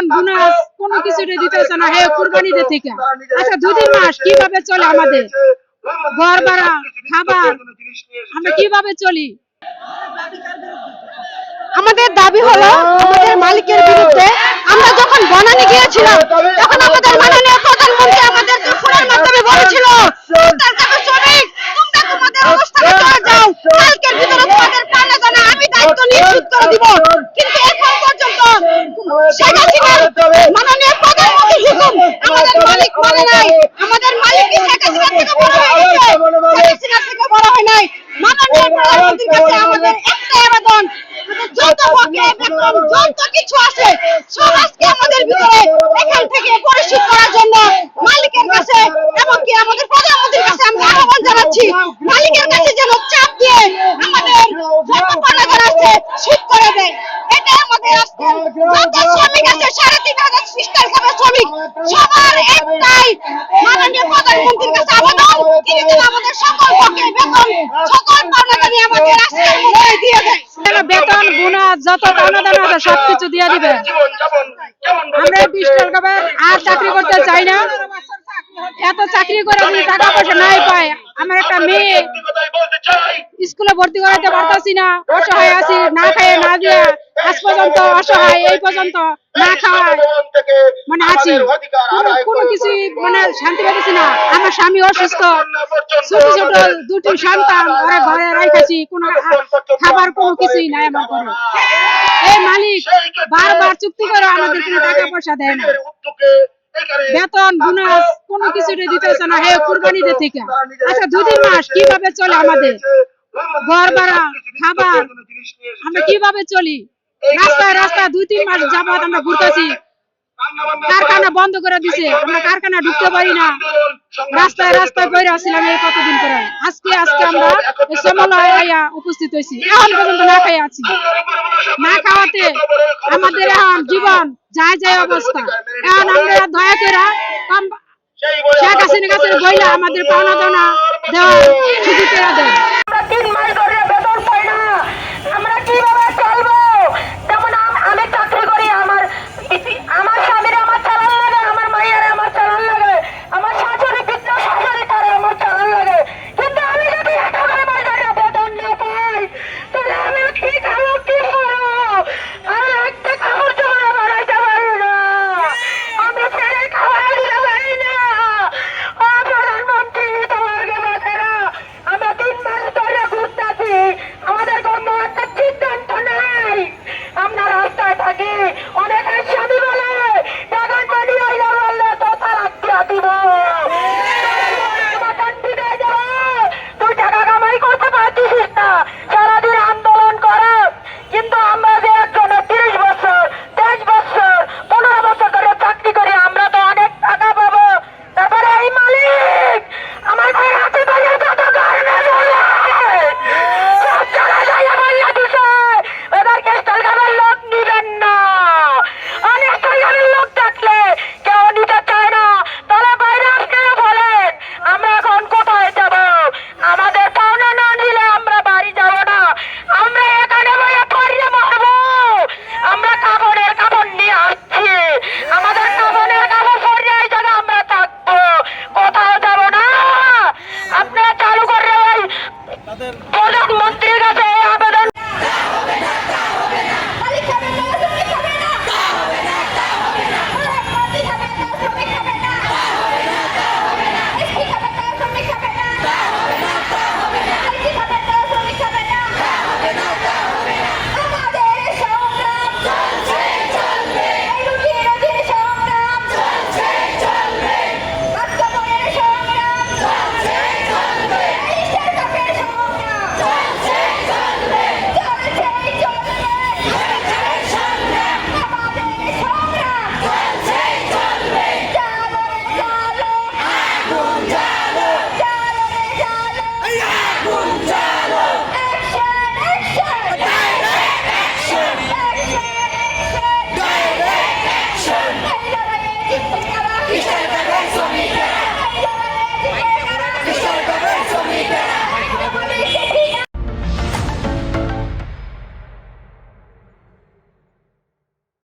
বেতন বোনাস কোনো কিছুতে দিতেছে না। হে কুরবানিতে থেকে। আচ্ছা দুদিন মাস কীভাবে চলে আমাদের? ঘর ভাড়া, খাবার, আমরা কীভাবে চলি? আমাদের দাবি হলো, আমাদের মালিকের বিরুদ্ধে আমরা যখন বনানি গিয়েছিলাম, তখন আমাদের মাননীয় প্রধানমন্ত্রী আমাদেরকে ফোনের মাধ্যমে বলেছিল কাছে শ্রমিক, তোমরা তোমাদের অবস্থানে চলে যাও। কালকের ভিতরে তোমাদের পাল্লা জানা আমি দায়িত্ব নিশ্চিত করে দিব। কিন্তু শেখ হাসিনার মাননীয় প্রধানমন্ত্রী হুকুম। আমাদের মালিক মানে নাই। আমাদের মালিক কি শেখ হাসিনা থেকে বড় হয়ে গেছে শেখ হাসিনা থেকে বড় হয় নাই। মাননীয় প্রধানমন্ত্রীর কাছে আমাদের একটাই আবেদন। যত বকে বেতন যত কিছু আছে সব আজকে আমাদের ভিতরে এখান থেকে পরিশোধ করার জন্য মালিকের কাছে এমনকি আমাদের প্রধানমন্ত্রীর কাছে আমরা আহ্বান জানাচ্ছি। মালিকের কাছে যেন চাপ দিয়ে আমাদের যত পানা আছে শোধ করে দেয় এটা আমাদের আজকে যত শ্রমিক আছে সাড়ে তিন হাজার সিস্টার খাবে শ্রমিক সবার একটাই মাননীয় প্রধানমন্ত্রীর কাছে আবেদন তিনি যেন আমাদের সকল বেতন সকল পাওনা আমাদের আজকের মধ্যে দিয়ে দেয় বেতন বোনাস যত পাওনা আছে সবকিছু দিয়ে দিবে। আমরা বিশ টাকা আর চাকরি করতে চাই না। এত চাকরি করে যদি টাকা পয়সা নাই পাই আমার একটা মেয়ে স্কুলে ভর্তি করাতে পারতাছি না। অসহায় আছি না খাইয়ে না দিয়ে। আজ পর্যন্ত অসহায় এই পর্যন্ত না খাওয়ায়। মানে আছি। কোনো কিছু মানে শান্তি পাইতেছি না। আমার স্বামী অসুস্থ। ছোট ছোট দুটি সন্তান ওরা ঘরে রাখাছি কোনো খাবার কোনো কিছুই নাই আমার ঘরে। এই মালিক বারবার চুক্তি করে আমাদের কোনো টাকা পয়সা দেয় না। বেতন বোনাস কোনো কিছু দিতেছে না। হে কুরবানিতে থেকে। আচ্ছা দুদিন মাস কীভাবে চলে আমাদের ঘর ভাড়া খাবার আমরা কীভাবে চলি? রাস্তায় রাস্তায় দুই তিন মাস যাবত আমরা ঘুরতেছি। কারখানা বন্ধ করে দিছে। আমরা কারখানা ঢুকতে পারি না। রাস্তায় রাস্তায় বইরে আসছিলাম এই কতদিন করে আজকে আজকে আমরা সমলয় আইয়া উপস্থিত হয়েছি। এখন পর্যন্ত না খাই আছি। না খাওয়াতে আমাদের এখন জীবন যায় যায় অবস্থা। এখন আমরা দয়া করে কম- শেখ হাসিনা কাছে বইলে আমাদের পাওনা দানা দেওয়ার সুযোগ করে দেয়